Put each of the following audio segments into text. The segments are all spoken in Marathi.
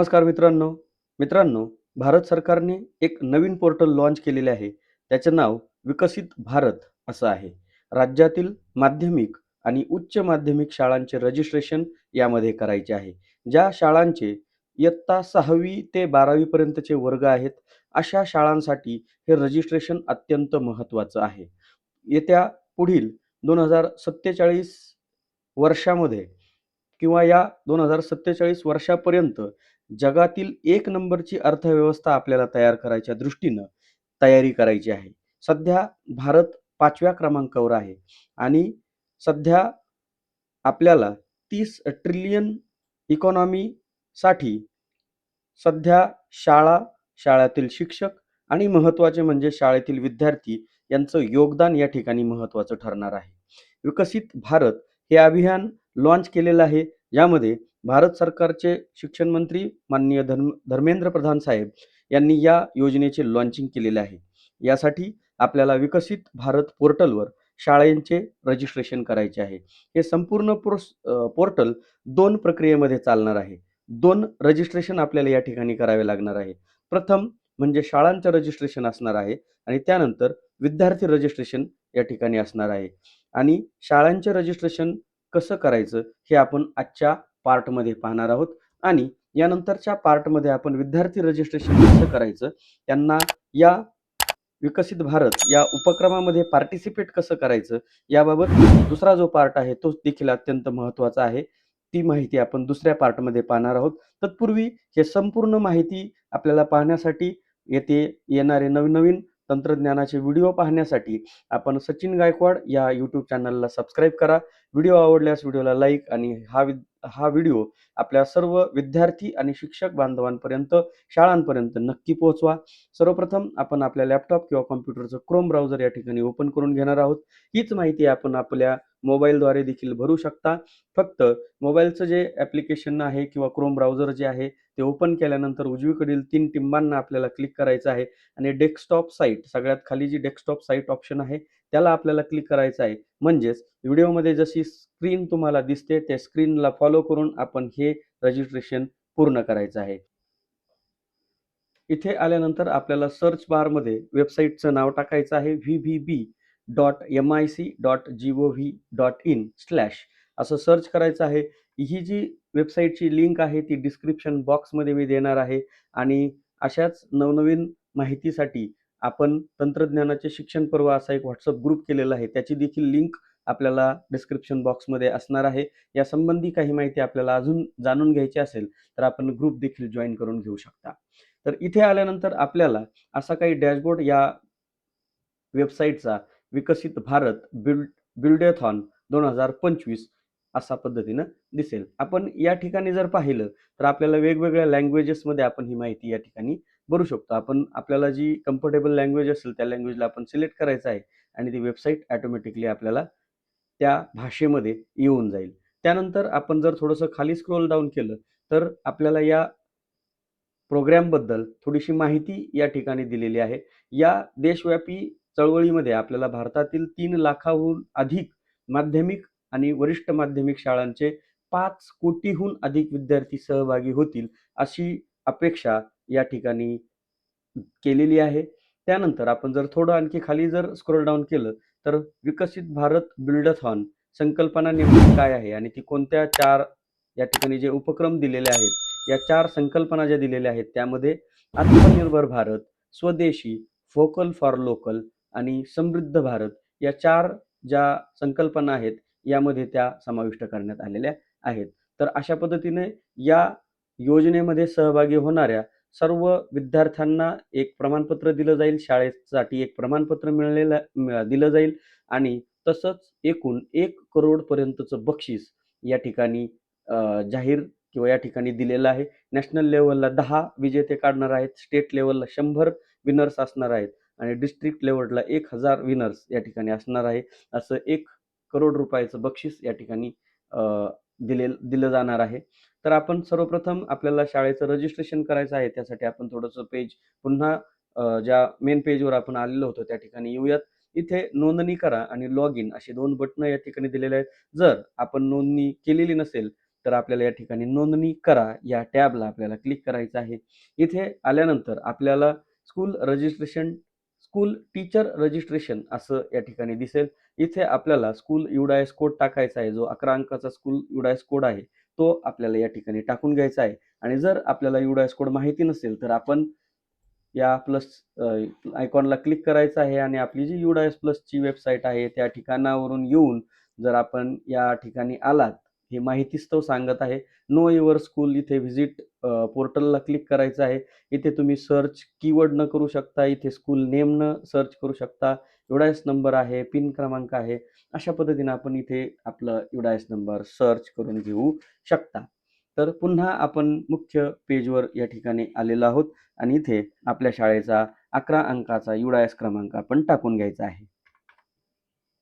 नमस्कार मित्रांनो. मित्रांनो भारत सरकारने एक नवीन पोर्टल लॉन्च केलेले आहे. त्याचे नाव विकसित भारत असं आहे. राज्यातील माध्यमिक आणि उच्च माध्यमिक शाळांचे रजिस्ट्रेशन यामध्ये करायचे आहे. ज्या शाळांचे इयत्ता सहावी ते बारावीपर्यंतचे वर्ग आहेत अशा शाळांसाठी हे रजिस्ट्रेशन अत्यंत महत्त्वाचं आहे. येत्या पुढील दोन हजार सत्तेचाळीस वर्षामध्ये किंवा या दोन हजार सत्तेचाळीस वर्षापर्यंत जगातील एक नंबरची अर्थव्यवस्था आपल्याला तयार करायच्या दृष्टीनं तयारी करायची आहे. सध्या भारत पाचव्या क्रमांकावर आहे आणि सध्या आपल्याला तीस ट्रिलियन इकॉनॉमीसाठी सध्या शाळा शाळेतील शिक्षक आणि महत्त्वाचे म्हणजे शाळेतील विद्यार्थी यांचं योगदान या ठिकाणी महत्त्वाचं ठरणार आहे. विकसित भारत हे अभियान लॉन्च केलेलं आहे. यामध्ये भारत सरकारचे शिक्षण मंत्री माननीय धर्म धर्मेंद्र प्रधान साहेब यांनी या योजनेचे लॉन्चिंग केलेले आहे. यासाठी आपल्याला विकसित भारत पोर्टलवर शाळेंचे रजिस्ट्रेशन करायचे आहे. हे संपूर्ण प्रोस पोर्टल दोन प्रक्रियेमध्ये चालणार आहे. दोन रजिस्ट्रेशन आपल्याला या ठिकाणी करावे लागणार आहे. प्रथम म्हणजे शाळांचं रजिस्ट्रेशन असणार आहे आणि त्यानंतर विद्यार्थी रजिस्ट्रेशन या ठिकाणी असणार आहे. आणि शाळांचे रजिस्ट्रेशन कसं करायचं हे आपण आजच्या पार्टमध्ये पाहणार आहोत. आणि यानंतरच्या पार्टमध्ये आपण विद्यार्थी रजिस्ट्रेशन कसं करायचं त्यांना या विकसित भारत या उपक्रमामध्ये पार्टिसिपेट कसं करायचं याबाबत दुसरा जो पार्ट आहे तो देखील अत्यंत महत्त्वाचा आहे. ती माहिती आपण दुसऱ्या पार्टमध्ये पाहणार आहोत. तत्पूर्वी हे संपूर्ण माहिती आपल्याला पाहण्यासाठी येथे येणारे नवनवीन तंत्रज्ञानाचे व्हिडिओ पाहण्यासाठी आपण सचिन गायकवाड या यूट्यूब चॅनलला सबस्क्राईब करा. व्हिडिओ आवडल्यास व्हिडिओला लाईक आणि हा वि हा व्हिडिओ आपल्या सर्व विद्यार्थी आणि शिक्षक बांधवांपर्यंत शाळांपर्यंत नक्की पोहोचवा. सर्वप्रथम आपण आपल्या लॅपटॉप किंवा कॉम्प्युटरचं क्रोम ब्राउझर या ठिकाणी ओपन करून घेणार आहोत. हीच माहिती आपण आपल्या मोबाईलद्वारे देखील भरू शकता. फक्त मोबाईलचं जे ॲप्लिकेशन आहे किंवा क्रोम ब्राउझर जे आहे ते ओपन केल्यानंतर उजवीकडील तीन टिंबांना आपल्याला क्लिक करायचं आहे. आणि डेस्कटॉप साईट सगळ्यात खाली जी डेस्कटॉप साईट ऑप्शन आहे त्याला आपल्याला क्लिक करायचं आहे. म्हणजेच व्हिडिओमध्ये जशी स्क्रीन तुम्हाला दिसते त्या स्क्रीनला फॉलो करून आपण हे रजिस्ट्रेशन पूर्ण करायचं आहे. इथे आल्यानंतर आपल्याला सर्च बारमध्ये वेबसाईटचं नाव टाकायचं आहे V V B dot M I C dot G O V dot in slash असं सर्च करायचं आहे. ही जी वेबसाईटची लिंक आहे ती डिस्क्रिप्शन बॉक्समध्ये मी देणार आहे. आणि अशाच नवनवीन माहितीसाठी आपण तंत्रज्ञानाचे शिक्षण पर्व असा एक व्हॉट्सअप ग्रुप केलेला आहे. त्याची देखील लिंक आपल्याला डिस्क्रिप्शन बॉक्समध्ये असणार आहे. या संबंधी काही माहिती आपल्याला अजून जाणून घ्यायची असेल तर आपण ग्रुप देखील जॉईन करून घेऊ शकता. तर इथे आल्यानंतर आपल्याला असा काही डॅशबोर्ड या वेबसाईटचा विकसित भारत बिल्ड बिल्डेथॉन दोन हजार पंचवीस असा पद्धतीनं दिसेल. आपण या ठिकाणी जर पाहिलं तर आपल्याला वेगवेगळ्या लँग्वेजेसमध्ये आपण ही माहिती या ठिकाणी भरू शकतो. आपण आपल्याला जी कम्फर्टेबल लँग्वेज असेल त्या लँग्वेजला आपण सिलेक्ट करायचं आहे आणि ती वेबसाईट ॲटोमॅटिकली आपल्याला त्या भाषेमध्ये येऊन जाईल. त्यानंतर आपण जर थोडंसं खाली स्क्रोल डाऊन केलं तर आपल्याला या प्रोग्रॅमबद्दल थोडीशी माहिती या ठिकाणी दिलेली आहे. या देशव्यापी चळवळीमध्ये आपल्याला भारतातील तीन लाखाहून अधिक माध्यमिक आणि वरिष्ठ माध्यमिक शाळांचे पाच कोटीहून अधिक विद्यार्थी सहभागी होतील अशी अपेक्षा या ठिकाणी केलेली आहे. त्यानंतर आपण जर थोडं आणखी खाली जर स्क्रोल डाऊन केलं तर विकसित भारत बिल्डथॉन संकल्पना नेमकी काय आहे आणि ती कोणत्या चार या ठिकाणी जे उपक्रम दिलेले आहेत या चार संकल्पना ज्या दिलेल्या आहेत त्यामध्ये आत्मनिर्भर भारत स्वदेशी फोकल फॉर लोकल आणि समृद्ध भारत या चार ज्या संकल्पना आहेत यामध्ये त्या समाविष्ट करण्यात आलेल्या आहेत. तर अशा पद्धतीने या योजनेमध्ये सहभागी होणाऱ्या सर्व विद्यार्थ्यांना एक प्रमाणपत्र दिलं जाईल. शाळेसाठी एक प्रमाणपत्र मिळलेलं दिलं जाईल. आणि तसंच एकूण एक करोडपर्यंतचं बक्षीस या ठिकाणी जाहीर किंवा या ठिकाणी दिलेलं आहे. नॅशनल लेवलला दहा विजेते काढणार आहेत. स्टेट लेवलला शंभर विनर्स असणार आहेत. आणि डिस्ट्रिक्ट लेवलला एक हजार विनर्स या ठिकाणी असणार आहे. असं एक करोड रुपयाचं बक्षीस या ठिकाणी दिले दिलं जाणार आहे. तर आपण सर्वप्रथम आपल्याला शाळेचं रजिस्ट्रेशन करायचं आहे. त्यासाठी आपण थोडंसं पेज पुन्हा ज्या मेन पेजवर आपण आलेलो होतो त्या ठिकाणी येऊयात. इथे नोंदणी करा आणि लॉग इन असे दोन बटणं या ठिकाणी दिलेले आहेत. जर आपण नोंदणी केलेली नसेल तर आपल्याला या ठिकाणी नोंदणी करा. या टॅबला आपल्याला क्लिक करायचं आहे. इथे आल्यानंतर आपल्याला school registration school teacher registration असं या ठिकाणी दिसेल. इथे आपल्याला स्कूल युडायस कोड टाकायचा आहे. जो अकरा अंकाचा स्कूल युडायस कोड आहे तो आपल्याला या ठिकाणी टाकून घ्यायचा आहे. आणि जर आपल्याला युडायस कोड माहिती नसेल तर आपण या प्लस आयकॉनला क्लिक करायचं आहे आणि आपली जी युडायस प्लसची वेबसाईट आहे त्या ठिकाणावरून येऊन जर आपण या ठिकाणी आलात हे माहितीस्तव सांगत आहे. नो युअर स्कूल इथे व्हिजिट पोर्टलला क्लिक करायचं आहे. इथे तुम्ही सर्च कीवर्ड न करू शकता इथे स्कूल नेमनं सर्च करू शकता. युडायस नंबर आहे पिन क्रमांक आहे अशा पद्धतीने आपण इथे आपलं युडायस नंबर सर्च करून घेऊ शकता. तर पुन्हा आपण मुख्य पेजवर या ठिकाणी आलेलो आहोत आणि इथे आपल्या शाळेचा अकरा अंकाचा युडायस क्रमांक आपण टाकून घ्यायचा आहे.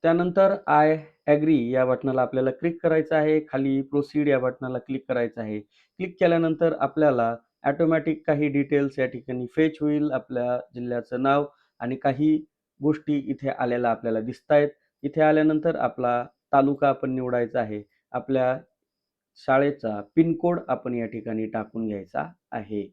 त्यानंतर आय ॲग्री या बटनाला आपल्याला क्लिक करायचं आहे खाली प्रोसीड या बटनाला क्लिक करायचं आहे. क्लिक केल्यानंतर आपल्याला ॲटोमॅटिक काही डिटेल्स या ठिकाणी फेच होईल आपल्या जिल्ह्याचं नाव आणि काही गोष्टी इथे आलेल्या आपल्याला दिसत आहेत इथे आल्यानंतर आपला तालुका आपण निवडायचा आहे. आपल्या शाळेचा पिनकोड आपण या ठिकाणी टाकून घ्यायचा आहे.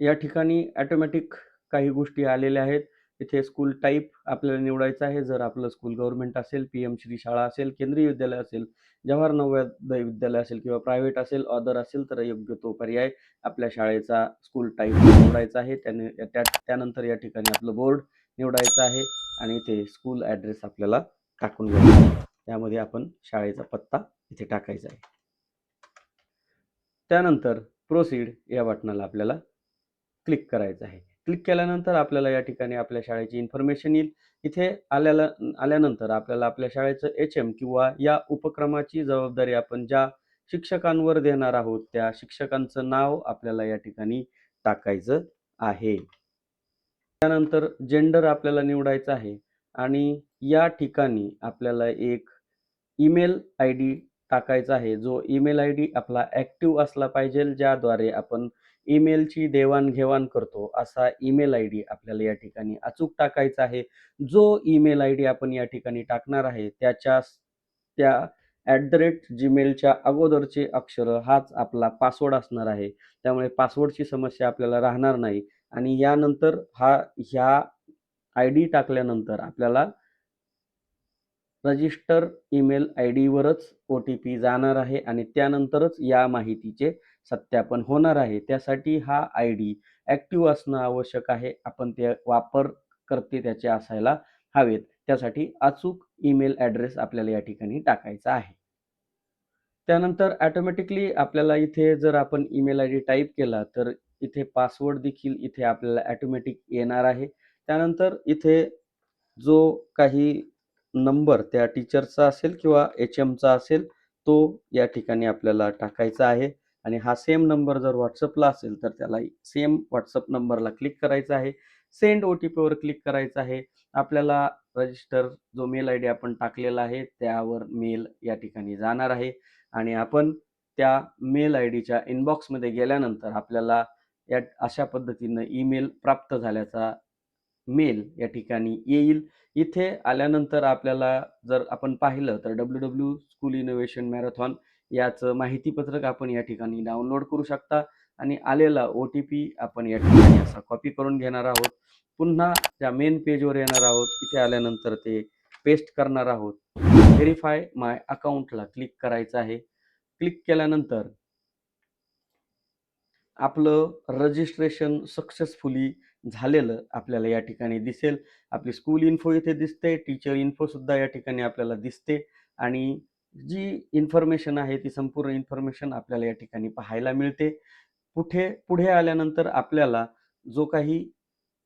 या ठिकाणी ॲटोमॅटिक काही गोष्टी आलेल्या आहेत. इथे स्कूल टाईप आपल्याला निवडायचा आहे. जर आपलं स्कूल गव्हर्नमेंट असेल पी एम श्री शाळा असेल केंद्रीय विद्यालय असेल जवाहर नवोदय विद्यालय असेल किंवा प्रायव्हेट असेल ऑदर असेल तर योग्य तो पर्याय आपल्या शाळेचा स्कूल टाईप निवडायचा आहे. त्याने त्यानंतर या ठिकाणी आपलं बोर्ड निवडायचं आहे आणि इथे स्कूल ॲड्रेस आपल्याला टाकून घ्यायचा आहे. त्यामध्ये आपण शाळेचा पत्ता इथे टाकायचा आहे. त्यानंतर प्रोसीड या बटनाला आपल्याला क्लिक करायचं आहे. क्लिक केल्यानंतर आपल्याला या ठिकाणी आपल्या शाळेची इन्फॉर्मेशन येईल. इथे आल्याला आल्यानंतर आपल्याला आपल्या शाळेचं एच एम किंवा या उपक्रमाची जबाबदारी आपण ज्या शिक्षकांवर देणार आहोत त्या शिक्षकांचं नाव आपल्याला या ठिकाणी टाकायचं आहे. त्यानंतर जेंडर आपल्याला निवडायचं आहे आणि या ठिकाणी आपल्याला एक ईमेल आय डी टाकायचा आहे. जो ईमेल आय डी आपला ॲक्टिव्ह असला पाहिजे ज्याद्वारे आपण ईमेलची देवाणघेवाण करतो असा ईमेल आय डी आपल्याला या ठिकाणी अचूक टाकायचा आहे. जो ईमेल आय डी आपण या ठिकाणी टाकणार आहे त्याच्या त्या ॲट द रेट जीमेलच्या अगोदरचे अक्षर हाच आपला पासवर्ड असणार आहे. त्यामुळे पासवर्डची समस्या आपल्याला राहणार नाही. आणि यानंतर हा ह्या आय डी टाकल्यानंतर आपल्याला रजिस्टर ईमेल आय डीवरच ओ टी पी जाणार आहे आणि त्यानंतरच या माहितीचे सत्यापन होणार आहे. त्यासाठी हा आय डी ॲक्टिव्ह असणं आवश्यक आहे. आपण ते वापर करते त्याचे असायला हवेत. त्यासाठी अचूक ईमेल ॲड्रेस आपल्याला या ठिकाणी टाकायचा आहे. त्यानंतर ॲटोमॅटिकली आपल्याला इथे जर आपण ईमेल आय डी टाईप केला तर इथे पासवर्ड देखील इथे आपल्याला ॲटोमॅटिक येणार आहे. त्यानंतर इथे जो काही नंबर त्या टीचरचा असेल किंवा एच एमचा असेल तो या ठिकाणी आपल्याला टाकायचा आहे. आणि हा सेम नंबर जर व्हॉट्सअपला असेल तर त्याला सेम व्हॉट्सअप नंबरला क्लिक करायचा आहे. सेंड ओ टी पीवर क्लिक करायचं आहे. आपल्याला रजिस्टर जो मेल आय डी आपण टाकलेला आहे त्यावर मेल या ठिकाणी जाणार आहे. आणि आपण त्या मेल आय डीच्या इनबॉक्समध्ये गेल्यानंतर आपल्याला या अशा पद्धतीनं ईमेल प्राप्त झाल्याचा मेल या ठिकाणी येईल. इथे आल्यानंतर आपल्याला जर आपण पाहिलं तर W W school innovation marathon याचं माहितीपत्रक आपण या ठिकाणी डाउनलोड करू शकता आणि आलेला ओ टी पी आपण या ठिकाणी असा कॉपी करून घेणार आहोत. पुन्हा त्या मेन पेजवर येणार आहोत इथे आल्यानंतर ते पेस्ट करणार आहोत. व्हेरीफाय माय अकाउंटला क्लिक करायचं आहे. क्लिक केल्यानंतर आपलं रजिस्ट्रेशन सक्सेसफुली झालेलं आपल्याला या ठिकाणी दिसेल. आपली स्कूल इन्फो इथे दिसते टीचर इन्फोसुद्धा या ठिकाणी आपल्याला दिसते आणि जी इन्फॉर्मेशन आहे ती संपूर्ण इन्फॉर्मेशन आपल्याला या ठिकाणी पाहायला मिळते. पुढे पुढे आल्यानंतर आपल्याला जो काही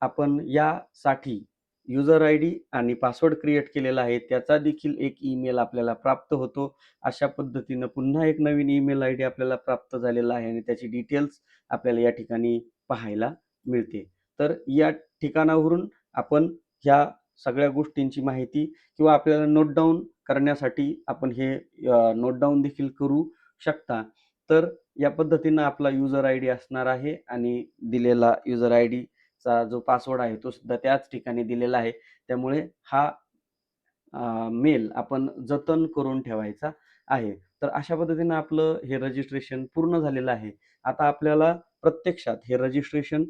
आपण यासाठी युजर आय डी आणि पासवर्ड क्रिएट केलेला आहे. त्याचा देखील एक ईमेल आपल्याला प्राप्त होतो. अशा पद्धतीनं पुन्हा एक नवीन ईमेल आय डी आपल्याला प्राप्त झालेला आहे आणि त्याची डिटेल्स आपल्याला या ठिकाणी पाहायला मिळते. तर या ठिकाणावरून आपण ह्या सगळ्या गोष्टींची माहिती किंवा आपल्याला नोट डाऊन करण्यासाठी आपण हे नोट डाऊन देखील करू शकता. तर या पद्धतीनं आपला युजर आय डी असणार आहे आणि दिलेला युजर आय डी चा जो पासवर्ड आहे तो सुद्धा त्याच ठिकाणी दिलेला आहे त्यामुळे हा मेल आपण जतन करून ठेवायचा आहे तर अशा पद्धतीनं आपलं हे रजिस्ट्रेशन पूर्ण झालेलं आहे. आता आपल्याला प्रत्यक्षात हे रजिस्ट्रेशन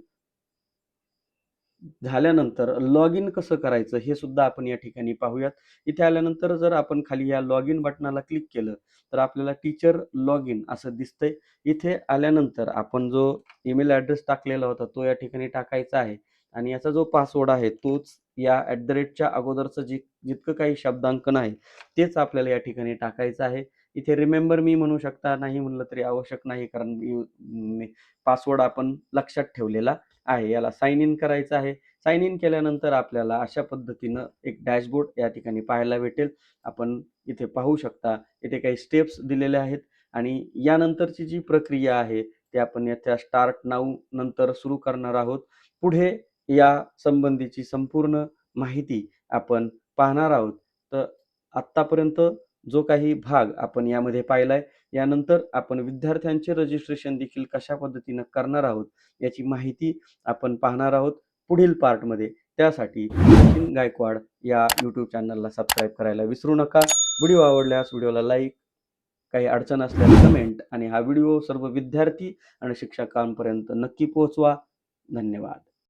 झाल्यानंतर लॉग इन कसं करायचं हे सुद्धा आपण या ठिकाणी पाहूयात. इथे आल्यानंतर जर आपण खाली या लॉग इन बटनाला क्लिक केलं, तर आपल्याला टीचर लॉग इन असं दिसतंय. इथे आल्यानंतर आपण जो ईमेल ॲड्रेस टाकलेला होता तो या ठिकाणी टाकायचा आहे आणि याचा जो पासवर्ड आहे तोच या ॲट द रेटच्या अगोदरचं जी जितकं काही शब्दांकन आहे, तेच आपल्याला या ठिकाणी टाकायचं आहे. इथे रिमेंबर मी म्हणू शकता, नाही म्हणलं तरी आवश्यक नाही कारण पासवर्ड आपण लक्षात ठेवलेला आहे. याला साइन इन करायचं आहे. साइन इन केल्यानंतर आपल्याला अशा पद्धतीनं एक डॅशबोर्ड या ठिकाणी पाहायला भेटेल. आपण इथे पाहू शकता, इथे काही स्टेप्स दिलेल्या आहेत आणि यानंतरची जी प्रक्रिया आहे, ती आपण येत्या स्टार्ट नाऊ नंतर सुरू करणार आहोत. पुढे या संबंधीची संपूर्ण माहिती आपण पाहणार आहोत. तर आत्तापर्यंत जो काही भाग आपण यामध्ये पाहिलाय, यानंतर आपण विद्यार्थ्यांचे रजिस्ट्रेशन देखील कशा पद्धतीनं करणार आहोत, याची माहिती आपण पाहणार आहोत पुढील पार्टमध्ये. त्यासाठी सचिन गायकवाड या यूट्यूब चॅनलला सबस्क्राईब करायला विसरू नका. व्हिडिओ आवडल्यास व्हिडिओला लाईक, काही अडचण असल्यास कमेंट आणि हा व्हिडिओ सर्व विद्यार्थी आणि शिक्षकांपर्यंत नक्की पोहोचवा. धन्यवाद.